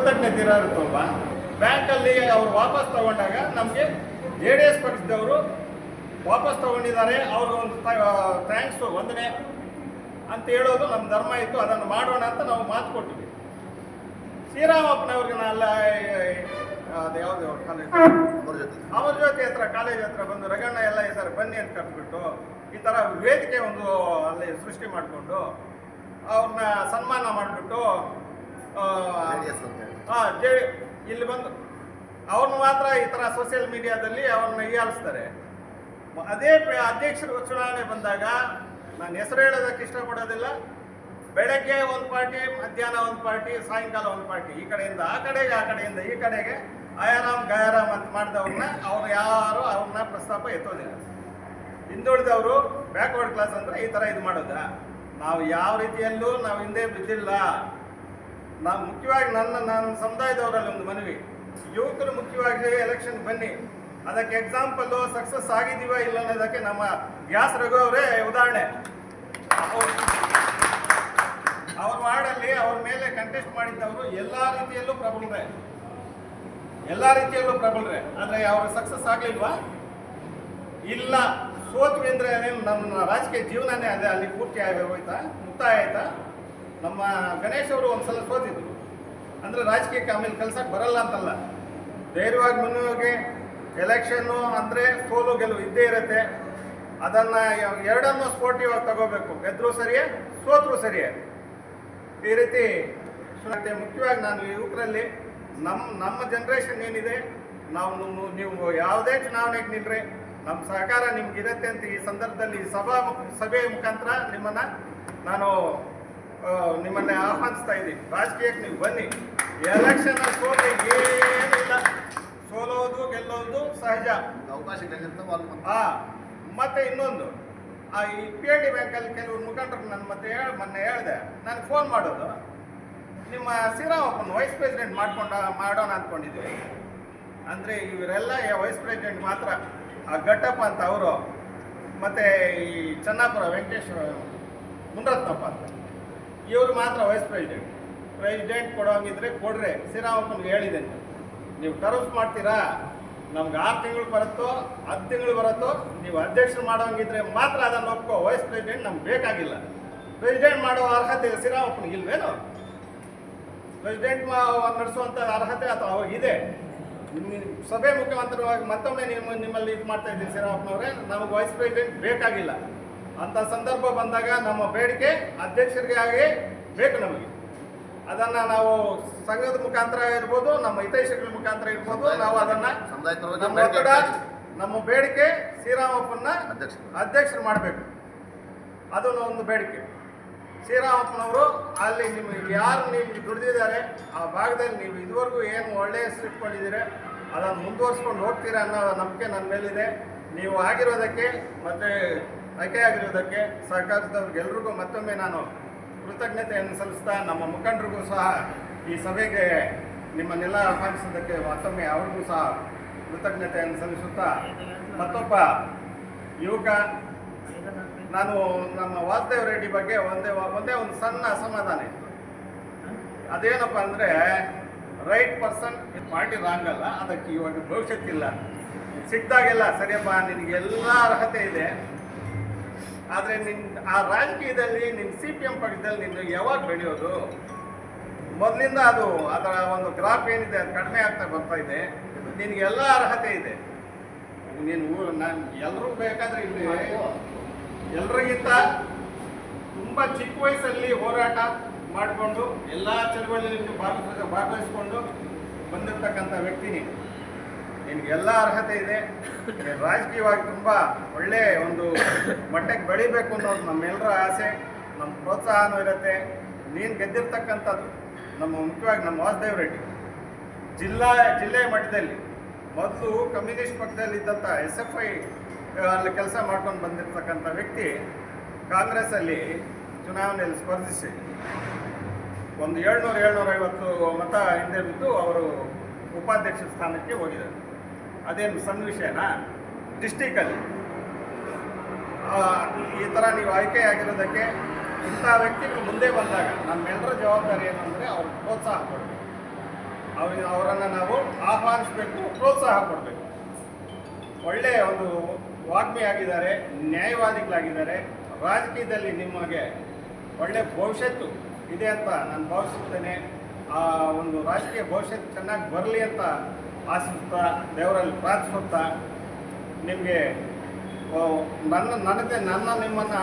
ಕೃತಜ್ಞತೆ ಬ್ಯಾಂಕ್ ಅಲ್ಲಿ ಅವರು ವಾಪಸ್ ತಗೊಂಡಾಗ ನಮಗೆ ಜೆ ಡಿ ಎಸ್ ಪಕ್ಷದವರು ವಾಪಸ್ ತಗೊಂಡಿದ್ದಾರೆ, ಅವ್ರಿಗೆ ಒಂದು ಥ್ಯಾಂಕ್ಸ್ ವಂದನೆ ಅಂತ ಹೇಳೋದು ನಮ್ಮ ಧರ್ಮ ಇತ್ತು, ಅದನ್ನು ಮಾಡೋಣ ಅಂತ ನಾವು ಮಾತು ಕೊಟ್ಟಿವಿ ಶ್ರೀರಾಮಪ್ಪನವ್ರಿಗೆ ನಾಲ್ಲ ಅದು ಕಾಲೇಜ್? ಅವ್ರ ಜೊತೆ ಹತ್ರ, ಕಾಲೇಜ್ ಹತ್ರ ಬಂದು ರಗಣ್ಣ ಎಲ್ಲ ಇದ್ದಾರೆ ಬನ್ನಿ ಅಂತ ಕರೆದ್ಬಿಟ್ಟು ಈ ಥರ ವೇದಿಕೆ ಒಂದು ಅಲ್ಲಿ ಸೃಷ್ಟಿ ಮಾಡಿಕೊಂಡು ಅವ್ರನ್ನ ಸನ್ಮಾನ ಮಾಡಿಬಿಟ್ಟು ಜೆ ಇಲ್ಲಿ ಬಂದು ಅವನು ಮಾತ್ರ ಈ ಥರ ಸೋಷಿಯಲ್ ಮೀಡಿಯಾದಲ್ಲಿ ಅವನ್ನ ಹೀಯಾಳಿಸ್ತಾರೆ. ಅದೇ ಅಧ್ಯಕ್ಷರ ಅಧ್ಯಕ್ಷರು ಚುನಾವಣೆ ಬಂದಾಗ ನಾನು ಹೆಸರು ಹೇಳೋದಕ್ಕೆ ಇಷ್ಟಪಡೋದಿಲ್ಲ. ಬೆಳಗ್ಗೆ ಒಂದು ಪಾರ್ಟಿ ಮಧ್ಯಾಹ್ನ ಒಂದು ಪಾರ್ಟಿ ಸಾಯಂಕಾಲ ಒಂದು ಪಾರ್ಟಿ. ಈ ಕಡೆಯಿಂದ ಆ ಕಡೆಗೆ ಆ ಕಡೆಯಿಂದ ಈ ಕಡೆಗೆ ಆಯಾರಾಮ್ ಗಯಾರಾಮ್ ಅಂತ ಮಾಡಿದವ್ರನ್ನ ಅವ್ರು ಯಾರು ಅವ್ರನ್ನ ಪ್ರಸ್ತಾಪ ಎತ್ತೋದಿಲ್ಲ. ಹಿಂದುಳಿದವರು ಬ್ಯಾಕ್ವರ್ಡ್ ಕ್ಲಾಸ್ ಅಂದರೆ ಈ ಥರ ಇದು ಮಾಡೋದಾ? ನಾವು ಯಾವ ರೀತಿಯಲ್ಲೂ ನಾವು ಹಿಂದೆ ಬಿದ್ದಿಲ್ಲ. ನಾವು ಮುಖ್ಯವಾಗಿ ನನ್ನ ನನ್ನ ಸಮುದಾಯದವರಲ್ಲಿ ಒಂದು ಮನವಿ. ಯುವಕರು ಮುಖ್ಯವಾಗಿ ಎಲೆಕ್ಷನ್ ಬನ್ನಿ. ಅದಕ್ಕೆ ಎಕ್ಸಾಂಪಲ್ಲು ಸಕ್ಸಸ್ ಆಗಿದೀವ ಇಲ್ಲ ಅನ್ನೋದಕ್ಕೆ ನಮ್ಮ ವ್ಯಾಸ ರಘು ಅವರೇ ಉದಾಹರಣೆ. ಅವ್ರು- ವಾರ್ಡಲ್ಲಿ ಅವ್ರ ಮೇಲೆ ಕಂಟೆಸ್ಟ್ ಮಾಡಿದ್ದವರು ಎಲ್ಲ ರೀತಿಯಲ್ಲೂ ಪ್ರಬಲರೇ. ಎಲ್ಲ ರೀತಿಯಲ್ಲೂ ಪ್ರಬಲರೇ. ಆದರೆ ಅವ್ರ ಸಕ್ಸಸ್ ಆಗಲಿಲ್ವಾ? ಇಲ್ಲ. ಸೋತ್ವಿ ಅಂದರೆ ನಮ್ಮ ರಾಜಕೀಯ ಜೀವನನೇ ಅದೇ, ಅಲ್ಲಿ ಪೂರ್ತಿ ಆಗಿ ಹೋಯ್ತಾ? ಮುಕ್ತಾಯ ಆಯ್ತಾ? ನಮ್ಮ ಗಣೇಶ್ ಅವರು ಒಂದ್ಸಲ ಸೋತಿದ್ರು. ಅಂದ್ರೆ ರಾಜಕೀಯಕ್ಕೆ ಆಮೇಲೆ ಕೆಲಸಕ್ಕೆ ಬರಲ್ಲ ಅಂತಲ್ಲ. ಧೈರ್ಯವಾಗಿ ಮುನ್ನೋಗಿ ಎಲೆಕ್ಷನ್ನು ಅಂದ್ರೆ ಸೋಲು ಗೆಲುವು ಇದ್ದೇ ಇರುತ್ತೆ. ಅದನ್ನ ಎರಡನ್ನು ಎರಡನ್ನೂ ಸ್ಪೋರ್ಟಿವ್ ಆಗಿ ತಗೋಬೇಕು. ಗೆದ್ರು ಸರಿಯೇ, ಸೋತ್ರು ಸರಿಯೇ. ಈ ರೀತಿ ಮುಖ್ಯವಾಗಿ ನಾನು ಯುವಕರಲ್ಲಿ ನಮ್ಮ ನಮ್ಮ ಜನ್ರೇಷನ್ ಏನಿದೆ, ನಾವು ನೀವು- ಯಾವುದೇ ಚುನಾವಣೆಗೆ ನಿಲ್ರಿ ನಮ್ಮ ಸಹಕಾರ ನಿಮ್ಗಿರುತ್ತೆ ಅಂತ ಈ ಸಂದರ್ಭದಲ್ಲಿ ಸಭಾ ಸಭೆಯ ಮುಖಾಂತರ ನಿಮ್ಮನ್ನ ನಾನು ನಿಮ್ಮನ್ನ ಆಹ್ವಾನಿಸ್ತಾ ಇದ್ದೀನಿ. ರಾಜಕೀಯಕ್ಕೆ ನೀವು ಬನ್ನಿ. ಎಲೆಕ್ಷನ್ ಸೋಲು ಏನಿಲ್ಲ. ಸೋಲೋದು, ಗೆಲ್ಲೋದು ಸಹಜ. ಅವಕಾಶ ಮತ್ತೆ ಇನ್ನೊಂದು. ಆ, ಈ ಪಿ ಎಲ್ ಡಿ ಬ್ಯಾಂಕಲ್ಲಿ ಕೆಲವರು ಮುಖಂಡರು ನನ್ನ ಮತ್ತೆ ಹೇಳಿ, ಮೊನ್ನೆ ಹೇಳಿದೆ. ನನಗೆ ಫೋನ್ ಮಾಡೋದು. ನಿಮ್ಮ ಶ್ರೀರಾಮಪ್ಪನ ವೈಸ್ ಪ್ರೆಸಿಡೆಂಟ್ ಮಾಡ್ಕೊಂಡ, ಮಾಡೋಣ ಅಂದ್ಕೊಂಡಿದ್ವಿ ಅಂದರೆ ಇವರೆಲ್ಲ ವೈಸ್ ಪ್ರೆಸಿಡೆಂಟ್ ಮಾತ್ರ. ಆ ಘಟ್ಟಪ್ಪ ಅಂತ ಅವರು. ಮತ್ತು ಈ ಚನ್ನಾಪುರ ವೆಂಕಟೇಶ್ವರ, ಮುನರತ್ನಪ್ಪ ಅಂತ. ಇವರು ಮಾತ್ರ ವೈಸ್ ಪ್ರೆಸಿಡೆಂಟ್. ಪ್ರೆಸಿಡೆಂಟ್ ಕೊಡೋಂಗಿದ್ರೆ ಕೊಡ್ರೆ ಶ್ರೀರಾಮಪ್ಪನಿಗೆ ಹೇಳಿದ್ದೇನೆ. ನೀವು ಟರ್ಮ್ಸ್ ಮಾಡ್ತೀರಾ? ನಮ್ಗೆ ಆರು ತಿಂಗಳು ಬರುತ್ತೋ, ಹತ್ತು ತಿಂಗಳು ಬರುತ್ತೋ, ನೀವು ಅಧ್ಯಕ್ಷರು ಮಾಡೋಂಗಿದ್ರೆ ಮಾತ್ರ ಅದನ್ನು ಒಪ್ಕೋ. ವೈಸ್ ಪ್ರೆಸಿಡೆಂಟ್ ನಮ್ಗೆ ಬೇಕಾಗಿಲ್ಲ. ಪ್ರೆಸಿಡೆಂಟ್ ಮಾಡೋ ಅರ್ಹತೆ ಶ್ರೀರಾಮಪ್ಪನಿಗೆ ಇಲ್ವೇನು? ಪ್ರೆಸಿಡೆಂಟ್ ನಡೆಸುವಂಥ ಅರ್ಹತೆ ಅಥವಾ ಅವಾಗಿದೆ ಸಭೆ ಮುಖ್ಯಮಂತ್ರಿ ಮತ್ತೊಮ್ಮೆ ನಿಮ್ಮ ನಿಮ್ಮಲ್ಲಿ ಇದು ಮಾಡ್ತಾ ಇದ್ದೀನಿ ಶ್ರೀರಾಮಪ್ಪನವ್ರೆ ನಮಗೆ ವೈಸ್ ಪ್ರೆಸಿಡೆಂಟ್ ಬೇಕಾಗಿಲ್ಲ. ಅಂಥ ಸಂದರ್ಭ ಬಂದಾಗ ನಮ್ಮ ಬೇಡಿಕೆ ಅಧ್ಯಕ್ಷರಿಗೆ ಆಗಿ ಬೇಕು ನಮಗೆ. ಅದನ್ನು ನಾವು ಸಂಘದ ಮುಖಾಂತರ ಇರ್ಬೋದು ನಮ್ಮ ಹಿತೈಷಿಗಳ ಮುಖಾಂತರ ಇರ್ಬೋದು ನಾವು ಅದನ್ನು ನಮ್ಮ ಬೇಡಿಕೆ ಶ್ರೀರಾಮಪ್ಪನ ಅಧ್ಯಕ್ಷರು. ಅಧ್ಯಕ್ಷರು ಮಾಡಬೇಕು. ಅದನ್ನು ಒಂದು ಬೇಡಿಕೆ. ಶ್ರೀರಾಮಪ್ಪನವರು ಅಲ್ಲಿ ನಿಮಗೆ ಯಾರು ನಿಮಗೆ ದುಡಿದಿದ್ದಾರೆ ಆ ಭಾಗದಲ್ಲಿ ನೀವು ಇದುವರೆಗೂ ಏನು ಒಳ್ಳೆಯ ಹೆಸರು ಇಟ್ಕೊಂಡಿದ್ದೀರಿ ಅದನ್ನು ಮುಂದುವರಿಸ್ಕೊಂಡು ಹೋಗ್ತೀರಾ ಅನ್ನೋ ನಂಬಿಕೆ ನನ್ನ ಮೇಲಿದೆ. ನೀವು ಆಗಿರೋದಕ್ಕೆ ಮತ್ತು ಆಯ್ಕೆ ಆಗಿರೋದಕ್ಕೆ ಸಹಕರಿಸಿದವ್ರಿಗೆಲ್ರಿಗೂ ಮತ್ತೊಮ್ಮೆ ನಾನು ಕೃತಜ್ಞತೆಯನ್ನು ಸಲ್ಲಿಸ್ತಾ ನಮ್ಮ ಮುಖಂಡರಿಗೂ ಸಹ ಈ ಸಭೆಗೆ ನಿಮ್ಮನ್ನೆಲ್ಲ ಆಹ್ವಾನಿಸಿದ್ದಕ್ಕೆ ಮತ್ತೊಮ್ಮೆ ಅವ್ರಿಗೂ ಸಹ ಕೃತಜ್ಞತೆಯನ್ನು ಸಲ್ಲಿಸುತ್ತಾ ಮತ್ತೊಬ್ಬ ಯುವಕ, ನಾನು ನಮ್ಮ ವಾಸುದೇವ್ ರೆಡ್ಡಿ ಬಗ್ಗೆ ಒಂದೇ ಒಂದೇ ಒಂದು ಸಣ್ಣ ಅಸಮಾಧಾನ ಇತ್ತು. ಅದೇನಪ್ಪ ಅಂದರೆ ರೈಟ್ ಪರ್ಸನ್ ಪಾರ್ಟಿ ರಾಂಗ್ ಅಲ್ಲ, ಅದಕ್ಕೆ ಇವಾಗ ಭವಿಷ್ಯಕ್ಕಿಲ್ಲ ಸಿಕ್ಕಿದಾಗೆಲ್ಲ ಸರಿಯಪ್ಪ, ನಿನಗೆಲ್ಲ ಅರ್ಹತೆ ಇದೆ. ಆದರೆ ನಿನ್ನ ಆ ರಾಜಕೀಯದಲ್ಲಿ ನಿನ್ನ ಸಿ ಪಿ ಎಂ ಪಕ್ಷದಲ್ಲಿ ನಿನ್ನ ಯಾವಾಗ ಬೆಳೆಯೋದು? ಮೊದಲಿಂದ ಅದು ಅದರ ಒಂದು ಗ್ರಾಫ್ ಏನಿದೆ ಅದು ಕಡಿಮೆ ಆಗ್ತಾ ಬರ್ತಾ ಇದೆ. ನಿನಗೆ ಎಲ್ಲ ಅರ್ಹತೆ ಇದೆ. ನೀನು ನಾನು ಎಲ್ಲರೂ ಬೇಕಾದ್ರೆ ಇಲ್ಲಿ ಎಲ್ರಿಗಿಂತ ತುಂಬ ಚಿಕ್ಕ ವಯಸ್ಸಲ್ಲಿ ಹೋರಾಟ ಮಾಡಿಕೊಂಡು ಎಲ್ಲ ಚಳವಳಿಯಲ್ಲಿ ಭಾಗವಹಿಸ್ಕೊಂಡು ಬಂದಿರತಕ್ಕಂಥ ವ್ಯಕ್ತಿ ನೀನು. ನಿನಗೆಲ್ಲ ಅರ್ಹತೆ ಇದೆ. ರಾಜಕೀಯವಾಗಿ ತುಂಬ ಒಳ್ಳೆ ಒಂದು ಮಟ್ಟಕ್ಕೆ ಬೆಳಿಬೇಕು ಅನ್ನೋದು ನಮ್ಮೆಲ್ಲರ ಆಸೆ. ನಮ್ಮ ಪ್ರೋತ್ಸಾಹನೂ ಇರುತ್ತೆ. ನೀನು ಗೆದ್ದಿರ್ತಕ್ಕಂಥದ್ದು ನಮ್ಮ ಮುಖ್ಯವಾಗಿ ನಮ್ಮ ವಾಸುದೇವ್ ರೆಡ್ಡಿ. ಜಿಲ್ಲಾ, ಜಿಲ್ಲೆ ಮಟ್ಟದಲ್ಲಿ ಮೊದಲು ಕಮ್ಯುನಿಸ್ಟ್ ಪಕ್ಷದಲ್ಲಿದ್ದಂಥ ಎಸ್ ಎಫ್ ಐ ಅಲ್ಲಿ ಕೆಲಸ ಮಾಡ್ಕೊಂಡು ಬಂದಿರತಕ್ಕಂಥ ವ್ಯಕ್ತಿ ಕಾಂಗ್ರೆಸ್ಸಲ್ಲಿ ಚುನಾವಣೆಯಲ್ಲಿ ಸ್ಪರ್ಧಿಸಿ ಒಂದು ಏಳ್ನೂರು ಏಳ್ನೂರ ಐವತ್ತು ಮತ ಹಿಂದೆ ಬಿದ್ದು ಅವರು ಉಪಾಧ್ಯಕ್ಷ ಸ್ಥಾನಕ್ಕೆ ಹೋಗಿದ್ದಾರೆ. ಅದೇನು ಸಣ್ಣ ವಿಷಯನಾ? ಡಿಸ್ಟಿಕಲ್ಲಿ ಈ ಥರ ನೀವು ಆಯ್ಕೆಯಾಗಿರೋದಕ್ಕೆ ಇಂಥ ವ್ಯಕ್ತಿಗಳು ಮುಂದೆ ಬಂದಾಗ ನಮ್ಮೆಲ್ಲರ ಜವಾಬ್ದಾರಿ ಏನಂದರೆ ಅವ್ರಿಗೆ ಪ್ರೋತ್ಸಾಹ ಕೊಡಬೇಕು. ಅವ್ರಿಗೆ ಅವರನ್ನು ನಾವು ಆಹ್ವಾನಿಸಬೇಕು, ಪ್ರೋತ್ಸಾಹ ಕೊಡಬೇಕು. ಒಳ್ಳೆಯ ಒಂದು ವಾಗ್ಮಿ ಆಗಿದ್ದಾರೆ ನ್ಯಾಯವಾದಿಗಳಾಗಿದ್ದಾರೆ. ರಾಜಕೀಯದಲ್ಲಿ ನಿಮಗೆ ಒಳ್ಳೆಯ ಭವಿಷ್ಯತ್ತು ಇದೆ ಅಂತ ನಾನು ಭಾವಿಸುತ್ತೇನೆ. ಆ ಒಂದು ರಾಜಕೀಯ ಭವಿಷ್ಯತ್ತು ಚೆನ್ನಾಗಿ ಬರಲಿ ಅಂತ ಆಶಿಸ್ತಾ ದೇವರಲ್ಲಿ ಪ್ರಾರ್ಥಿಸುತ್ತಾ ನಿಮಗೆ ನನ್ನ, ನನಗೆ ನನ್ನ ನಿಮ್ಮನ್ನು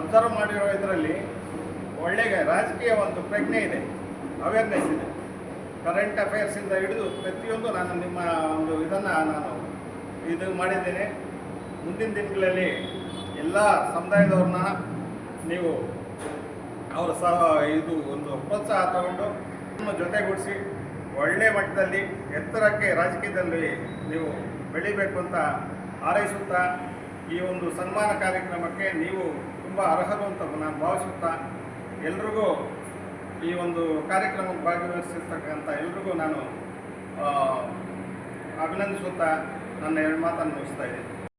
ಅಬ್ಸರ್ವ್ ಮಾಡಿರೋ ಇದರಲ್ಲಿ ಒಳ್ಳೆಯ ರಾಜಕೀಯ ಒಂದು ಪ್ರಜ್ಞೆ ಇದೆ ಅವೇರ್ನೆಸ್ ಇದೆ. ಕರೆಂಟ್ ಅಫೇರ್ಸಿಂದ ಹಿಡಿದು ಪ್ರತಿಯೊಂದು ನಾನು ನಿಮ್ಮ ಒಂದು ಇದನ್ನು ನಾನು ಇದು ಮಾಡಿದ್ದೇನೆ. ಮುಂದಿನ ದಿನಗಳಲ್ಲಿ ಎಲ್ಲ ಸಮುದಾಯದವ್ರನ್ನ ನೀವು ಅವರ ಸಹ ಇದು ಒಂದು ಪ್ರೋತ್ಸಾಹ ತಗೊಂಡು ನಿಮ್ಮ ಜೊತೆಗೂಡಿಸಿ. ಒಳ್ಳೆಯ ಮಟ್ಟದಲ್ಲಿ ಎತ್ತರಕ್ಕೆ ರಾಜಕೀಯದಲ್ಲಿ ನೀವು ಬೆಳಿಬೇಕು ಅಂತ ಹಾರೈಸುತ್ತಾ ಈ ಒಂದು ಸನ್ಮಾನ ಕಾರ್ಯಕ್ರಮಕ್ಕೆ ನೀವು ತುಂಬ ಅರ್ಹರು ಅಂತ ನಾನು ಭಾವಿಸುತ್ತಾ ಎಲ್ರಿಗೂ ಈ ಒಂದು ಕಾರ್ಯಕ್ರಮಕ್ಕೆ ಭಾಗವಹಿಸಿರ್ತಕ್ಕಂಥ ಎಲ್ರಿಗೂ ನಾನು ಅಭಿನಂದಿಸುತ್ತಾ ನನ್ನ ಎರಡು ಮಾತನ್ನು ಮುಗಿಸ್ತಾ ಇದ್ದೀನಿ.